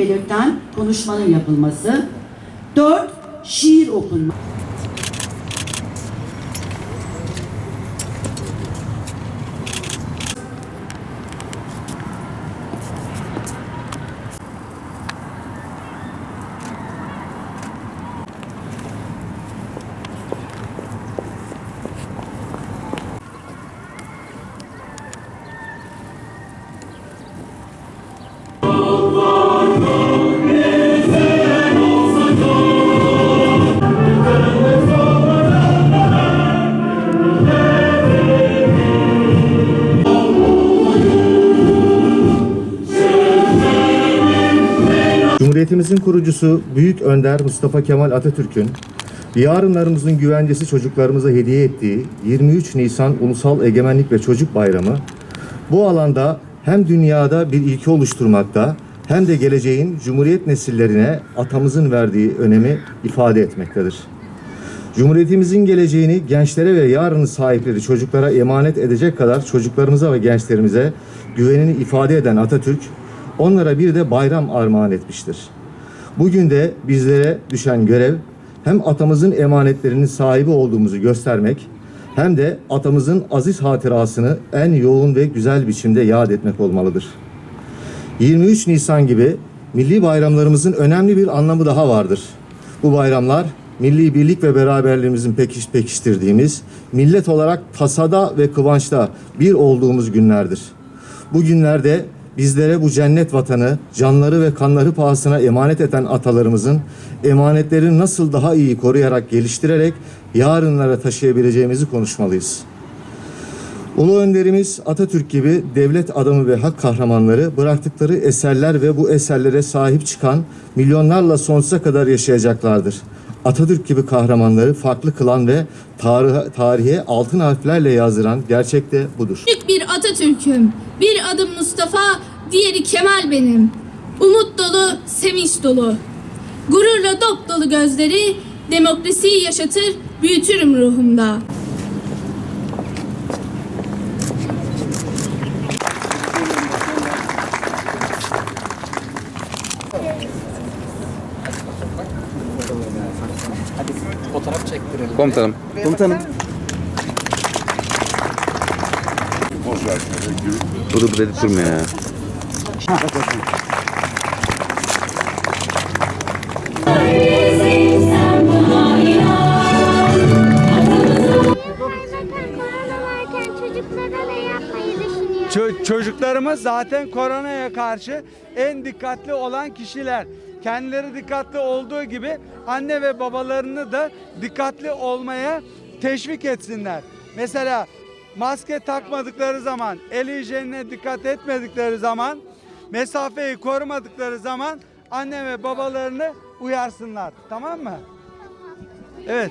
belirten konuşmanın yapılması. 4. Şiir okunması. Cumhuriyetimizin kurucusu Büyük Önder Mustafa Kemal Atatürk'ün yarınlarımızın güvencesi çocuklarımıza hediye ettiği 23 Nisan Ulusal Egemenlik ve Çocuk Bayramı bu alanda hem dünyada bir ilke oluşturmakta hem de geleceğin Cumhuriyet nesillerine atamızın verdiği önemi ifade etmektedir. Cumhuriyetimizin geleceğini gençlere ve yarını sahipleri çocuklara emanet edecek kadar çocuklarımıza ve gençlerimize güvenini ifade eden Atatürk, onlara bir de bayram armağan etmiştir. Bugün de bizlere düşen görev hem atamızın emanetlerinin sahibi olduğumuzu göstermek hem de atamızın aziz hatırasını en yoğun ve güzel biçimde yad etmek olmalıdır. 23 Nisan gibi milli bayramlarımızın önemli bir anlamı daha vardır. Bu bayramlar milli birlik ve beraberliğimizin pekiş, pekiştirdiğimiz, millet olarak tasada ve kıvançta bir olduğumuz günlerdir. Bu günlerde bizlere bu cennet vatanı canları ve kanları pahasına emanet eden atalarımızın emanetlerini nasıl daha iyi koruyarak geliştirerek yarınlara taşıyabileceğimizi konuşmalıyız. Ulu önderimiz Atatürk gibi devlet adamı ve hak kahramanları bıraktıkları eserler ve bu eserlere sahip çıkan milyonlarla sonsuza kadar yaşayacaklardır. Atatürk gibi kahramanları farklı kılan ve tarih, tarihe altın harflerle yazdıran gerçek de budur. Büyük bir Atatürk'üm. Bir adım Mustafa, diğeri Kemal benim. Umut dolu, sevinç dolu. Gururla dop dolu gözleri, demokrasiyi yaşatır, büyütürüm ruhumda. Fotoğraf çektirelim. Komutanım. Komutanım. Dur dur dedik durma ya. Korona varken çocuklara ne yapmayı düşünüyor? Ço- çocuklarımız zaten koronaya karşı en dikkatli olan kişiler. Kendileri dikkatli olduğu gibi anne ve babalarını da dikkatli olmaya teşvik etsinler. Mesela maske takmadıkları zaman, el hijyenine dikkat etmedikleri zaman, mesafeyi korumadıkları zaman anne ve babalarını uyarsınlar. Tamam mı? Evet.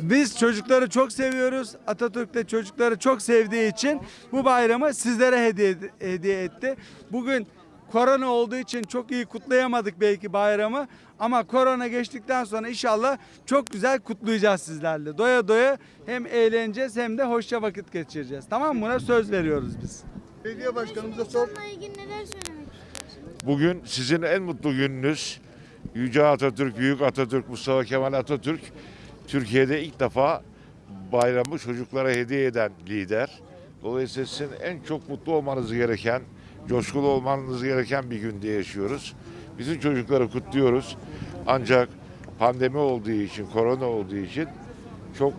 Biz çocukları çok seviyoruz. Atatürk de çocukları çok sevdiği için bu bayramı sizlere hediye, hediye etti. Bugün korona olduğu için çok iyi kutlayamadık belki bayramı. Ama korona geçtikten sonra inşallah çok güzel kutlayacağız sizlerle. Doya doya hem eğleneceğiz hem de hoşça vakit geçireceğiz. Tamam mı? Buna söz veriyoruz biz. Belediye başkanımıza sor. Bununla ilgili neler söylemek istiyorsunuz? Bugün sizin en mutlu gününüz. Yüce Atatürk, Büyük Atatürk, Mustafa Kemal Atatürk Türkiye'de ilk defa bayramı çocuklara hediye eden lider. Dolayısıyla sizin en çok mutlu olmanız gereken, coşkulu olmanız gereken bir günde yaşıyoruz. Bizim çocukları kutluyoruz. Ancak pandemi olduğu için, korona olduğu için çok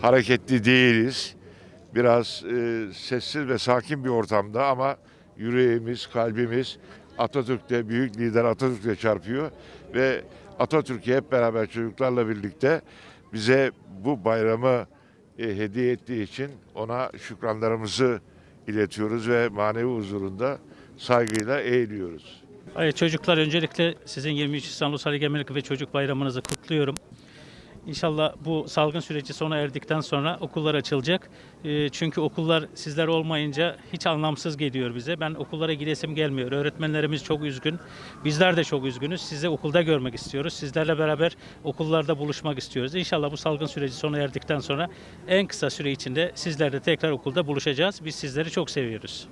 hareketli değiliz. Biraz e, sessiz ve sakin bir ortamda ama yüreğimiz, kalbimiz Atatürk'te, büyük lider Atatürk'le çarpıyor ve Atatürk'ü hep beraber çocuklarla birlikte bize bu bayramı e, hediye ettiği için ona şükranlarımızı iletiyoruz ve manevi huzurunda saygıyla eğiliyoruz. Hayır, çocuklar öncelikle sizin 23 Nisan Ulusal Egemenlik ve Çocuk Bayramınızı kutluyorum. İnşallah bu salgın süreci sona erdikten sonra okullar açılacak. Ee, Çünkü okullar sizler olmayınca hiç anlamsız geliyor bize. Ben okullara gidesim gelmiyor. Öğretmenlerimiz çok üzgün. Bizler de çok üzgünüz. Sizi okulda görmek istiyoruz. Sizlerle beraber okullarda buluşmak istiyoruz. İnşallah bu salgın süreci sona erdikten sonra en kısa süre içinde sizlerle tekrar okulda buluşacağız. Biz sizleri çok seviyoruz.